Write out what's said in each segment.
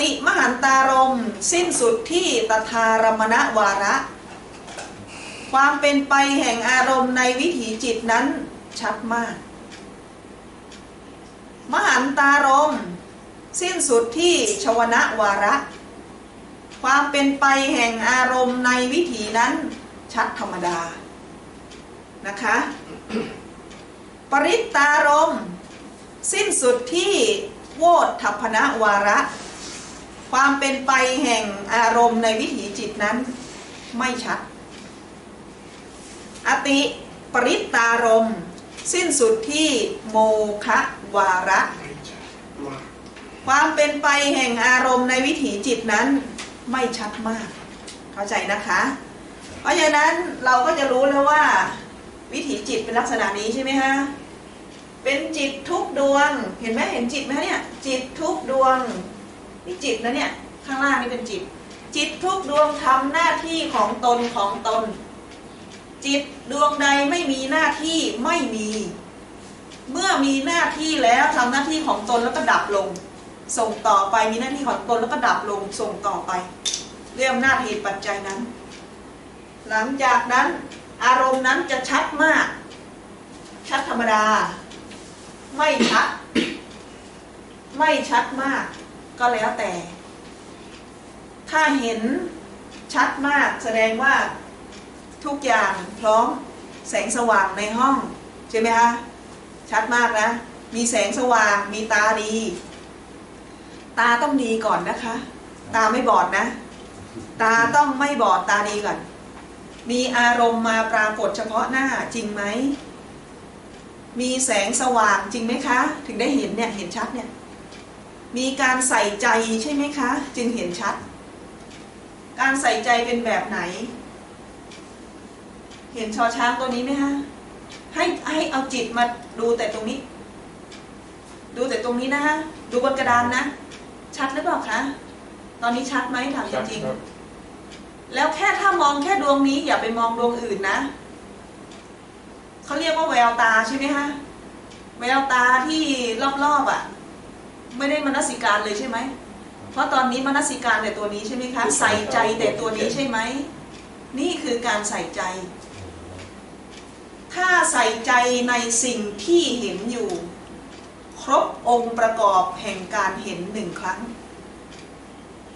ติมหันตารม สิ้นสุดที่ตถารมณวาระ ความเป็นไปแห่งอารมณ์ในวิถีจิตนั้นชัดมาก มหันตารม สิ้นสุดที่ชวนะวาระ ความเป็นไปแห่งอารมณ์ในวิถีนั้นชัดธรรมดานะคะปริตตารม สิ้นสุดที่โวทัพพนวาระ ความเป็นไปแห่งอารมณ์ในวิถีจิตนั้นไม่ชัด อติปริตารมณ์สิ้นสุดที่โมคะวาระ ความเป็นไปแห่งอารมณ์ในวิถีจิตนั้นไม่ชัดมาก เข้าใจนะคะ เพราะฉะนั้นเราก็จะรู้แล้วว่า วิถีจิตเป็นลักษณะนี้ใช่ไหมฮะเป็นจิตทุกดวง เห็นไหมเห็นจิตไหมเนี่ย จิตทุกดวง นี่จิตนะเนี่ยข้างล่างนี่เป็นจิต จิตทุกดวงทำหน้าที่ของตนของตน จิตดวงใดไม่มีหน้าที่ไม่มี เมื่อมีหน้าที่แล้วทำหน้าที่ของตนแล้วก็ดับลง ส่งต่อไปมีหน้าที่ของตนแล้วก็ดับลงส่งต่อไปเรื่องหน้าจเหตุปัจจัยนั้น หลังจากนั้นอารมณ์นั้นจะชัดมาก ชัดธรรมดา ไม่ชัด ไม่ชัดมาก ก็แล้วแต่ ถ้าเห็นชัดมากแสดงว่าทุกอย่างพร้อมแสงสว่างในห้อง ใช่ไหมคะ ชัดมากนะ มีแสงสว่างมีตาดี ตาต้องดีก่อนนะคะ ตาไม่บอดนะ ตาต้องไม่บอดตาดีก่อน มีอารมณ์มาปรากฏเฉพาะหน้าจริงไหมมีแสงสว่างจริงไหมคะ ถึงได้เห็นเนี่ยเห็นชัดเนี่ย มีการใส่ใจใช่ไหมคะ จึงเห็นชัด การใส่ใจเป็นแบบไหน เห็นชอช้างตัวนี้ไหมคะให้ให้เอาจิตมาดูแต่ตรงนี้ ดูแต่ตรงนี้นะคะดูบนกระดานนะ ชัดหรือเปล่าคะตอนนี้ชัดไหมถามจริงๆแล้วแค่ถ้ามองแค่ดวงนี้อย่าไปมองดวงอื่นนะเขาเรียกว่าแววตาใช่ไหมคะแววตาที่รอบๆอะ ไม่ได้มนสิการเลยใช่ไหม เพราะตอนนี้มนสิการแต่ตัวนี้ใช่ไหมคะ ใส่ใจแต่ตัวนี้ใช่ไหม นี่คือการใส่ใจ ถ้าใส่ใจในสิ่งที่เห็นอยู่ ครบองค์ประกอบแห่งการเห็นหนึ่งครั้ง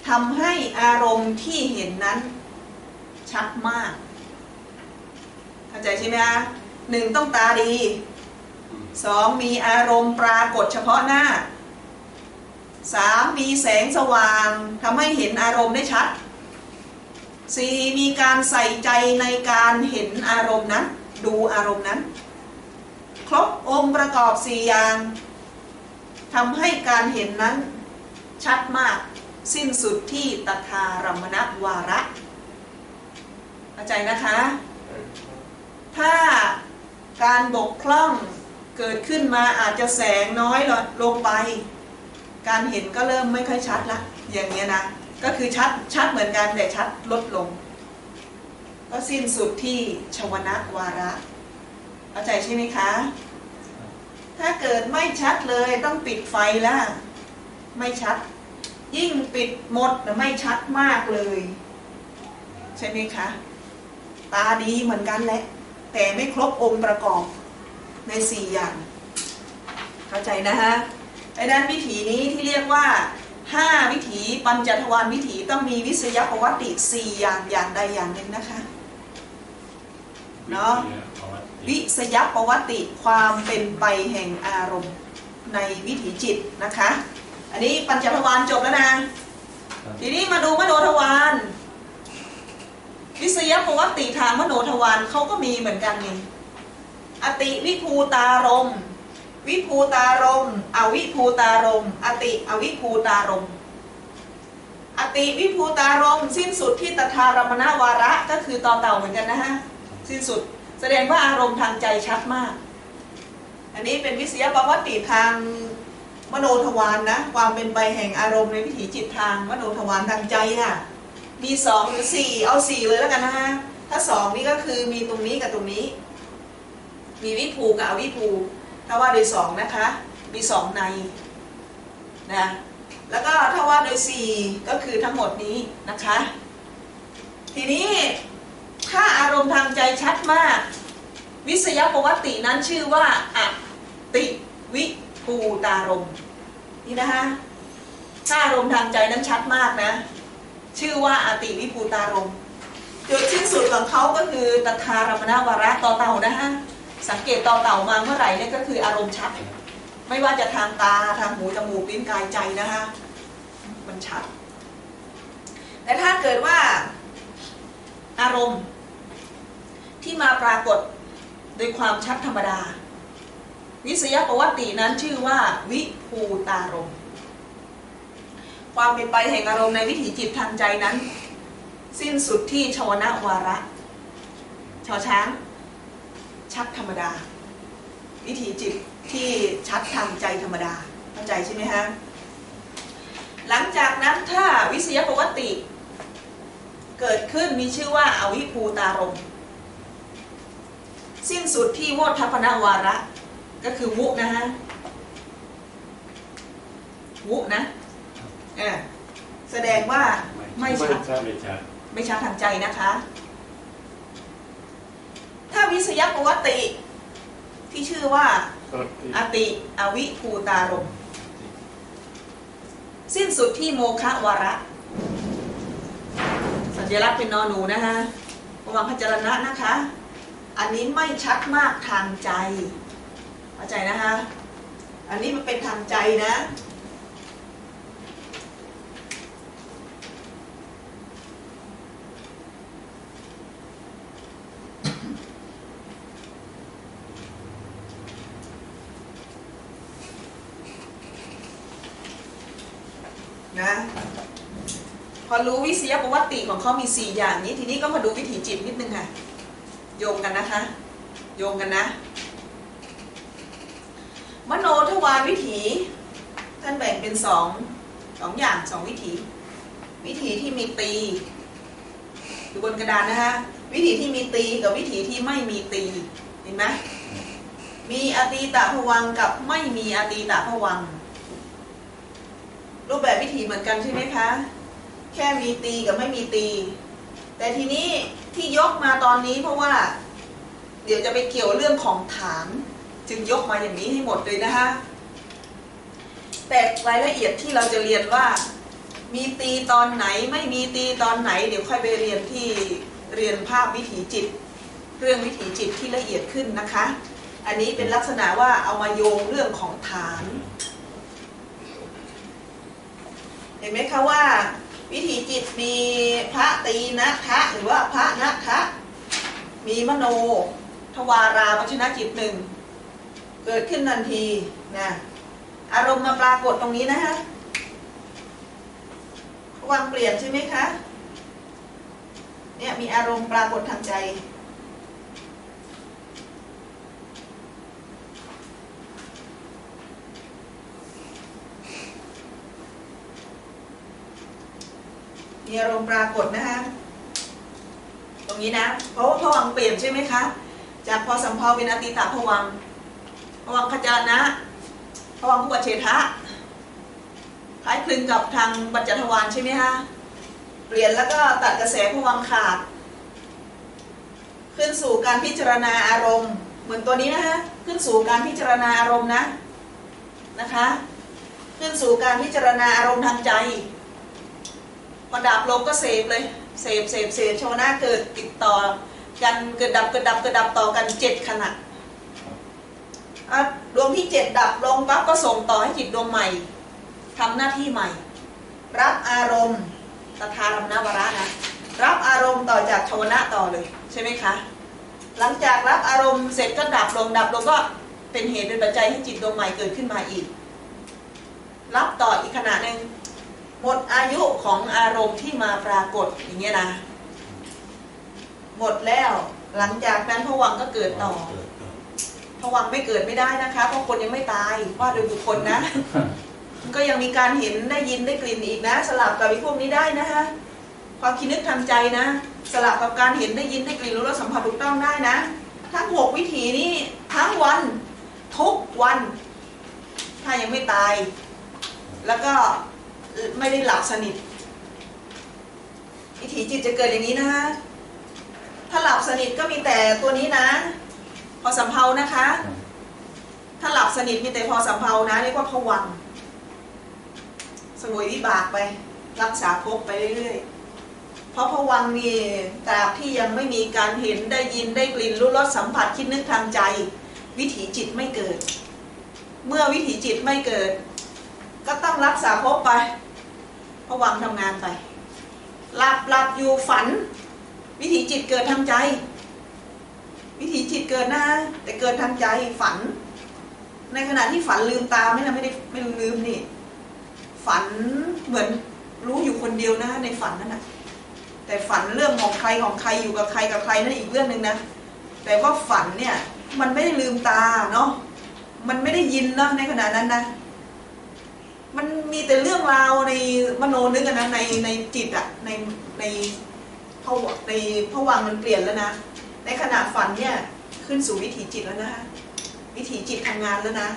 ทำให้อารมณ์ที่เห็นนั้น ชัดมาก เข้าใจใช่ไหมคะหนึ่งต้องตาดีสองมีอารมณ์ปรากฏเฉพาะหน้า สามมีแสงสว่างทำให้เห็นอารมณ์ได้ชัดสี่มีการใส่ใจในการเห็นอารมณ์นั้น ดูอารมณ์นั้น ครบองค์ประกอบสี่อย่างทำให้การเห็นนั้นชัดมากสิ้นสุดที่ตถารมณวาระเข้าใจนะคะ ถ้าการบกพร่องเกิดขึ้นมาอาจจะแสงน้อยลงไป การเห็นก็เริ่มไม่ค่อยชัดละ อย่างเงี้ยนะ ก็คือชัดชัดเหมือนกันแต่ชัดลดลง ก็สิ้นสุดที่ชวนะวาระเข้าใจใช่ไหมคะ ถ้าเกิดไม่ชัดเลยต้องปิดไฟแล้วไม่ชัด ยิ่งปิดหมดไม่ชัดมากเลย ใช่ไหมคะ ตาดีเหมือนกันแหละ แต่ไม่ครบองค์ประกอบในสี่อย่าง เข้าใจนะฮะ ไอ้นั้นวิถีนี้ที่เรียกว่าห้าวิถีปัญจทวารวิถีต้องมีวิสยประวัติสี่อย่างอย่างใดอย่างหนึ่งนะคะเนาะวิสยประวัติความเป็นไปแห่งอารมณ์ในวิถีจิตนะคะ อันนี้ปัญจทวารจบแล้วนะ ทีนี้มาดูมโนทวารวิสยประวัติทางมโนทวารเขาก็มีเหมือนกันไงอติวิภูตารมณ์ วิภูตารม อวิภูตารม อติอวิภูตารม อติวิภูตารม สิ้นสุดที่ตถารมณวาระก็คือต่อเต่าเหมือนกันนะฮะสิ้นสุดแสดงว่าอารมณ์ทางใจชัดมาก อันนี้เป็นวิสยประวัติทางมโนทวารนนะความเป็นไปแห่งอารมณ์ในวิถีจิตทางมโนทวารทางใจน่ะมีสองหรือสี่เอาสี่เลยแล้วกันนะฮะถ้าสองนี่ก็คือมีตรงนี้กับตรงนี้ มีวิภูกับอวิภู ถ้าว่าโดยสองนะคะมีสองในนะแล้วก็ถ้าว่าโดยสี่ก็คือทั้งหมดนี้นะคะ ทีนี้ถ้าอารมณ์ทางใจชัดมาก วิสยประวัตินั้นชื่อว่าอติวิภูตารมณ์นี่นะคะถ้าอารมณ์ทางใจนั้นชัดมากนะ ชื่อว่าอติวิภูตารมณ์จุดสิ้นสุดของเขาก็คือตถารมณวาระต่อเต่านะคะ สังเกตต่อเต่ามาเมื่อไหร่เนี่ยก็คืออารมณ์ชัด ไม่ว่าจะทางตาทางหูจมูกลิ้นกายใจนะคะมันชัด แต่ถ้าเกิดว่าอารมณ์ที่มาปรากฏโดยความชัดธรรมดา วิสยประวัตินั้นชื่อว่า วิภูตารมความเป็นไปแห่งอารมณ์ในวิถีจิตทางใจนั้น สิ้นสุดที่ชวนะวาระชอช้าง ชัดธรรมดา วิถีจิตที่ชัดทางใจธรรมดาเข้าใจใช่ไหมฮะหลังจากนั้นถ้าวิสยประวัติ เกิดขึ้นมีชื่อว่าอาวิภูตารมณ์สิ้นสุดที่โวทัพนวาระ ก็คือวุนะฮะวุนะเออแสดงว่าไม่ชัดชัดไม่ชัดไม่ชัดทางใจนะคะถ้า วิสยประวัติ ที่ชื่อว่าก็อติอวิภูตารมณ์สิ้นสุดที่โมฆะวาระ สัญลักษณ์เป็นนอหนูนะคะระวังพจารณะนะคะ อันนี้ไม่ชัดมากทางใจเข้าใจนะคะ อันนี้มันเป็นทางใจนะ นะพอรู้วิสยประวัติของเขามี 4 อย่างนี้ ทีนี้ก็มาดูวิถีจิตนิดนึงค่ะ โยงกันนะคะ โยงกันนะ มโนทวารวิถี ท่านแบ่งเป็นสองสองอย่างสองวิถี วิถีที่มีตีดูบนกระดานนะคะวิถีที่มีตีกับวิถีที่ไม่มีตีเห็นไหมมีอตีตะภวังกับไม่มีอตีตะภวัง รูปแบบวิถีเหมือนกันใช่ไหมคะ แค่มีตีกับไม่มีตี แต่ทีนี้ที่ยกมาตอนนี้เพราะว่า เดี๋ยวจะไปเกี่ยวเรื่องของฐาน จึงยกมาอย่างนี้ให้หมดเลยนะคะแต่รายละเอียดที่เราจะเรียนว่า มีตีตอนไหนไม่มีตีตอนไหน เดี๋ยวค่อยไปเรียนที่เรียนภาพวิถีจิต เรื่องวิถีจิตที่ละเอียดขึ้นนะคะ อันนี้เป็นลักษณะว่าเอามาโยงเรื่องของฐาน เห็นไหมคะว่า วิถีจิตมีพระตีนะทะหรือว่าพระนะทะมีมโน ทวาราวัชนะจิตหนึ่งเกิดขึ้นทันทีนะอารมณ์มาปรากฏตรงนี้นะฮะควางเปลี่ยนใช่ไหมคะเนี่ยมีอารมณ์ปรากฏทางใจ มีอารมณ์ปรากฏนะคะ ตรงนี้นะ เพราะว่าผวังเปลี่ยนใช่ไหมคะ จากพอสัมภาวเป็นอติตาผวังค์ผวังคจานะผวังคุปเฉทะคล้ายคลึงกับทางปัจจทวารใช่ไหมคะเปลี่ยนแล้วก็ตัดกระแสผวังขาด ขึ้นสู่การพิจารณาอารมณ์ เหมือนตัวนี้นะคะขึ้นสู่การพิจารณาอารมณ์นะนะคะ ขึ้นสู่การพิจารณาอารมณ์ทางใจ พอดับลงก็เสพเลยเสพเสพเสพชาวนาเกิดติดต่อกันเกิดดับเกิดดับเกิดดับต่อกันเจ็ดขณะดวงที่เจ็ดดับลงปั๊บก็ส่งต่อให้จิตดวงใหม่ทำหน้าที่ใหม่ รับอารมณ์ตถารมนวาระนะรับอารมณ์ต่อจากชาวนะต่อเลยใช่ไหมคะ หลังจากรับอารมณ์เสร็จก็ดับลงดับลงก็เป็นเหตุเป็นปัจจัยให้จิตดวงใหม่เกิดขึ้นมาอีก รับต่ออีกขณะหนึ่ง หมดอายุของอารมณ์ที่มาปรากฏอย่างเงี้ยนะ หมดแล้วหลังจากนั้นผวังค์ก็เกิดต่อผวังค์ไม่เกิดไม่ได้นะคะ เพราะคนยังไม่ตายว่าโดยบุคคลนะมันก็ยังมีการเห็นได้ยินได้กลิ่นอีกนะ สลับกับไอ้พวกนี้ได้นะคะความคิดนึกทางใจนะ สลับกับการเห็นได้ยินได้กลิ่นรู้รสสัมผัสถูกต้องได้นะ ทั้งหกวิถีนี้ทั้งวันทุกวัน ถ้ายังไม่ตาย แล้วก็ ไม่ได้หลับสนิทวิถีจิตจะเกิดอย่างนี้นะคะ ถ้าหลับสนิทก็มีแต่ตัวนี้นะ พอสำเพานะคะ ถ้าหลับสนิทมีแต่พอสำเพานะเรียกว่าผวังสวยวิบากไป รักษาภพไปเรื่อยๆ เพราะผวังค์นี่ตราบที่ยังไม่มีการเห็นได้ยินได้กลิ่นรู้รสสัมผัสคิดนึกทางใจ วิถีจิตไม่เกิด เมื่อวิถีจิตไม่เกิด ก็ต้องรักษาภพไป ผวังค์ทำงานไป หลับหลับอยู่ฝัน วิถีจิตเกิดทางใจ วิถีจิตเกิดนะแต่เกิดทางใจฝัน ในขณะที่ฝันลืมตาไม่นะไม่ได้ไม่ลืมนี่ ฝันเหมือนรู้อยู่คนเดียวนะ ในฝันนั่นนะแต่ฝันเรื่องของใครของใครอยู่กับใครกับใครนั่นอีกเรื่องหนึ่งนะแต่ว่าฝันเนี่ยมันไม่ได้ลืมตาเนาะมันไม่ได้ยินเนาะในขณะนั้นนะ มีแต่เรื่องราวในมโนนึกอะนะในในจิตอะในในพวในพวังมันเปลี่ยนแล้วนะ ในขณะฝันเนี่ยขึ้นสู่วิถีจิตแล้วนะวิถีจิตทำงานแล้วนะ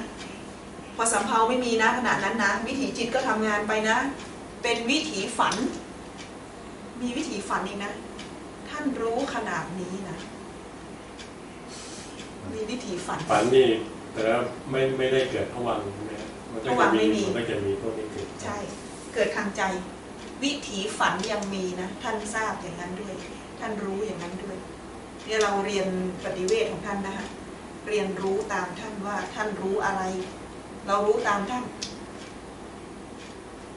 พอสัมเพาไม่มีนะขณะนั้นนะ วิถีจิตก็ทำงานไปนะ เป็นวิถีฝัน มีวิถีฝันอีกนะ ท่านรู้ขนาดนี้นะ มีวิถีฝัน ฝันนี่แต่ไม่ไม่ได้เกิดผวังค์ใช่ไหมครับมันก็ผวัจะงค์ไม่มีมีมันก็จะมีพวกนี้เกิดใช่ เกิดทางใจ วิถีฝันยังมีนะ ท่านทราบอย่างนั้นด้วย ท่านรู้อย่างนั้นด้วยเนี่ยเราเรียนปฏิเวทของท่านนะคะเรียนรู้ตามท่านว่าท่านรู้อะไร เรารู้ตามท่าน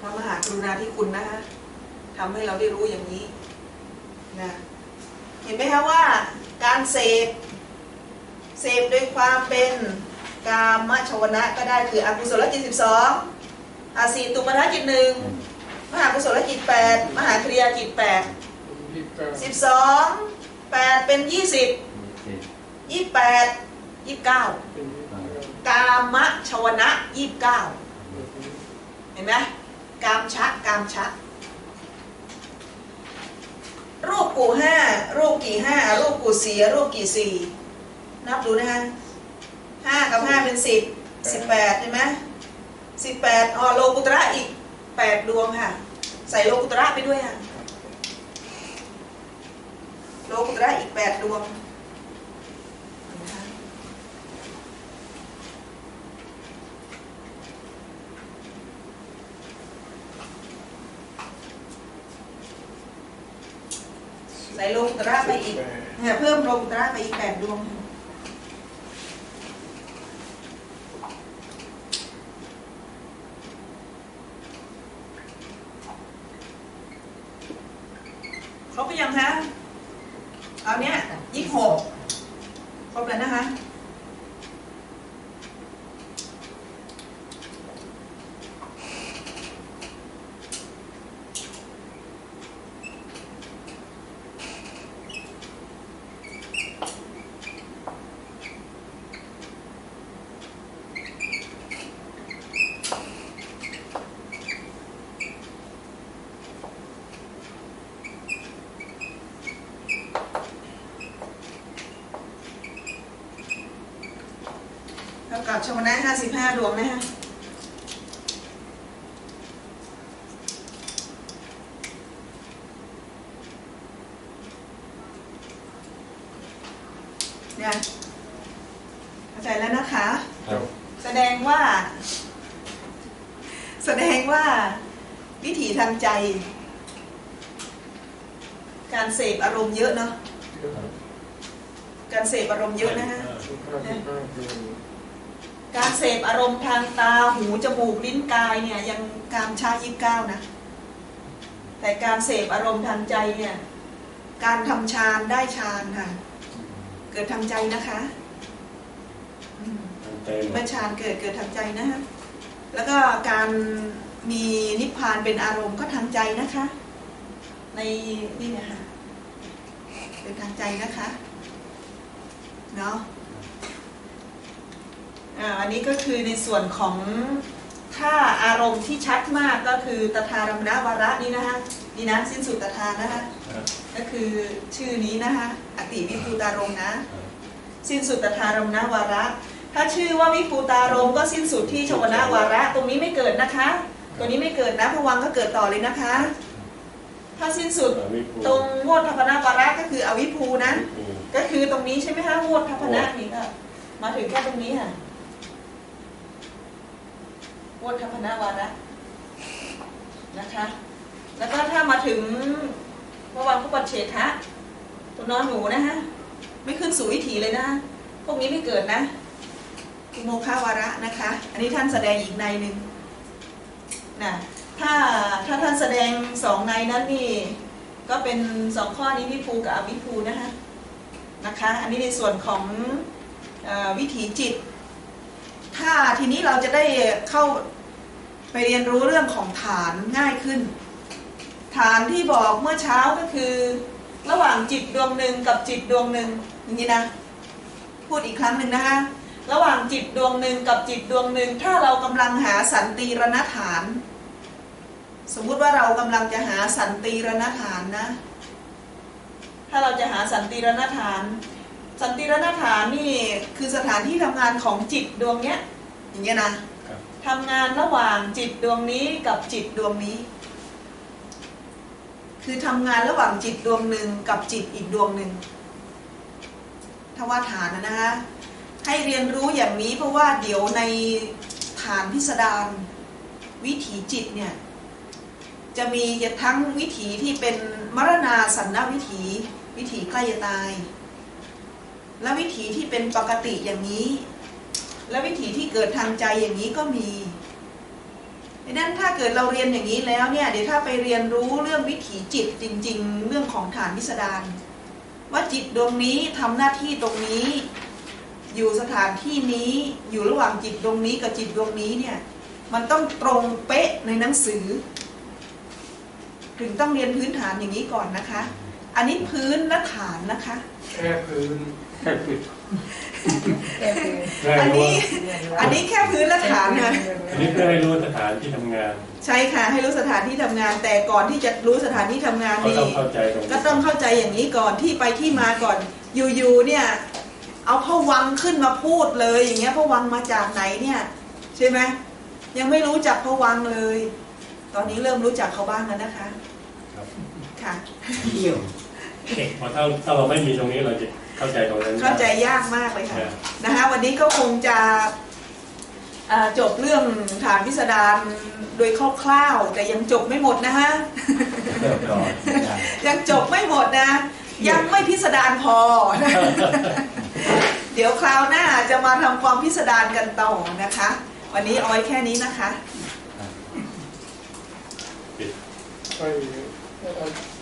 พระมหากรุณาธิคุณนะคะทำให้เราได้รู้อย่างนี้นะเห็นไหมคะว่าการเสพเสพด้วยความเป็น กามชวนะก็ได้คืออกุศลจิตสิบสองอาสีตุมรจิตหนึ่งมหากุศลจิตแปดมหาคริยาจิตแปดสิบสองแปดเป็นยี่สิบยี่แปดยี่เก้ากามะชวนะยี่เก้าเห็นไหมกามชะกามชะรูปกูห้ารูปกี่ห้ารูปกูสี่รูปกี่สี่นับดูนะฮะ ห้ากับห้าเป็นสิบสิบแปดใช่ไหมสิบแปดอ๋อโลกุตระอีกแปดดวงค่ะ ใส่โลกุตระไปด้วยค่ะโลกุตระอีกแปดดวงนะคะใส่โลกุตระไปอีกเนี่ยเพิ่มโลกุตระไปอีกแปดดวง ค่ะครบไปยังคะเอาวนี้ยยี่สิบหกครบแล้วนะคะ เท่ากับชมนะห้าสิบห้าดวงนะฮะเนี่ยเข้าใจแล้วนะคะ ครับ แสดงว่า แสดงว่าวิถีทางใจ การเสพอารมณ์เยอะเนาะ การเสพอารมณ์เยอะนะฮะ การเสพอารมณ์ทางตาหูจมูกลิ้นกายเนี่ยยังกามชายิบเก้านะแต่การเสพอารมณ์ทางใจเนี่ยการทำฌานได้ฌานค่ะ เกิดทางใจนะคะอืมทางใจหมเมื่ดอฌานเกิดเกิดทางใจนะคะแล้วก็การมีนิพพานเป็นอารมณ์ก็ทางใจนะคะ ในนี่เนี่ยค่ะเป็นทางใจนะคะเนาะ อันนี้ก็คือในส่วนของถ้าอารมณ์ที่ชัดมากก็คือตถารมณวาระนี้นะคะนี่นะสิ้นสุดตถานะคะก็คือชื่อนี้นะคะอติวิภูตารมนะสิ้นสุดตถารมณวาระ ถ้าชื่อว่าวิภูตารมก็สิ้นสุดที่ชวนะวาระ ตรงนี้ไม่เกิดนะคะ ตัวนี้ไม่เกิดนะพวังก็เกิดต่อเลยนะคะ ถ้าสิ้นสุดตรงโวทัพนาปาระก็คืออวิภูนะ ก็คือตรงนี้ใช่ไหมคะโวทัพนะนี่ก็มาถึงแค่ตรงนี้ค่ะ โวทัพนาวาระนะคะ แล้วก็ถ้ามาถึงพระวังคุปเฉทะตัวนอนหนูนะฮะไม่ขึ้นสู่วิถีเลยนะพวกนี้ไม่เกิดนะคือโมฆาวาระนะคะ อันนี้ท่านแสดงอีกในหนึ่งนะถ้าถ้าท่านแสดงสองในนั้นนี่ก็เป็นสองข้อนี้วิภูกับอวิภูนะคะนะคะ อันนี้ในส่วนของอวิถีจิต ถ้าทีนี้เราจะได้เข้า ไปเรียนรู้เรื่องของฐานง่ายขึ้น ฐานที่บอกเมื่อเช้าก็คือ ระหว่างจิตดวงหนึ่งกับจิตดวงหนึ่งอย่างนี้นะ พูดอีกครั้งหนึ่งนะคะระหว่างจิตดวงหนึ่งกับจิตดวงหนึ่ง ถ้าเรากำลังหาสันติรณฐาน สมมุติว่าเรากำลังจะหาสันติรณฐานนะ ถ้าเราจะหาสันติรณฐาน สันติรณฐานนี่คือสถานที่ทำงานของจิตดวงเนี้ยอย่างเงี้ยนะ ทำงานระหว่างจิตดวงนี้กับจิตดวงนี้ คือทำงานระหว่างจิตดวงหนึ่งกับจิตอีกดวงหนึ่งถ้าว่าฐานนะนะคะให้เรียนรู้อย่างนี้เพราะว่าเดี๋ยวในฐานพิสดารวิถีจิตเนี่ยจะมีทั้งวิถีที่เป็นมรณาสันนวิถี วิถีใกล้จะตาย และวิถีที่เป็นปกติอย่างนี้ และวิถีที่เกิดทางใจอย่างนี้ก็มีดังนั้นถ้าเกิดเราเรียนอย่างนี้แล้วเนี่ยเดี๋ยวถ้าไปเรียนรู้เรื่องวิถีจิตจริง ๆ เรื่องของฐานพิสดารว่าจิตดวงนี้ทำหน้าที่ตรงนี้ อยู่สถานที่นี้อยู่ระหว่างจิตดวงนี้กับจิตดวงนี้เนี่ยมันต้องตรงเป๊ะในหนังสือ ถึงต้องเรียนพื้นฐานอย่างนี้ก่อนนะคะ อันนี้พื้นและฐานนะคะ แค่พื้นแค่คือแค่คือเพื่ออัให้นรู้นี้อันนี้แค่พื้นและฐานนะอันนี้เพื่อให้รู้สถานที่ทำงาน ใช่ค่ะให้รู้สถานที่ทำงาน แต่ก่อนที่จะรู้สถานที่ทำงานเขานี่ต้องเข้าใจตรงนี้ก็ต้องเข้าใจอย่างนี้ก่อนที่ไปที่มาก่อนอยู่ๆเนี่ย เอาพวังค์ขึ้นมาพูดเลยอย่างเงี้ยพวังค์มาจากไหนเนี่ยใช่ไหมยังไม่รู้จักพวังค์เลย ตอนนี้เริ่มรู้จักเขาบ้างแล้วนะคะ ครับค่ะเที่ยวเพราะถ้าถ้าเราไม่มีตรงนี้เราจะเข้าใจตรงนั้นเข้าใจยากมากเลยค่ะครับนะคะวันนี้ก็คงจะอ่าจบเรื่องฐานพิสดารโดยคร่าวๆแต่ยังจบไม่หมดนะคะเรียบร้อยยังจบไม่หมดนะ ยังไม่พิสดารพอ เดี๋ยวคราวหน้าจะมาทำความพิสดารกันต่อนะคะ วันนี้เอาไว้แค่นี้นะคะ ไป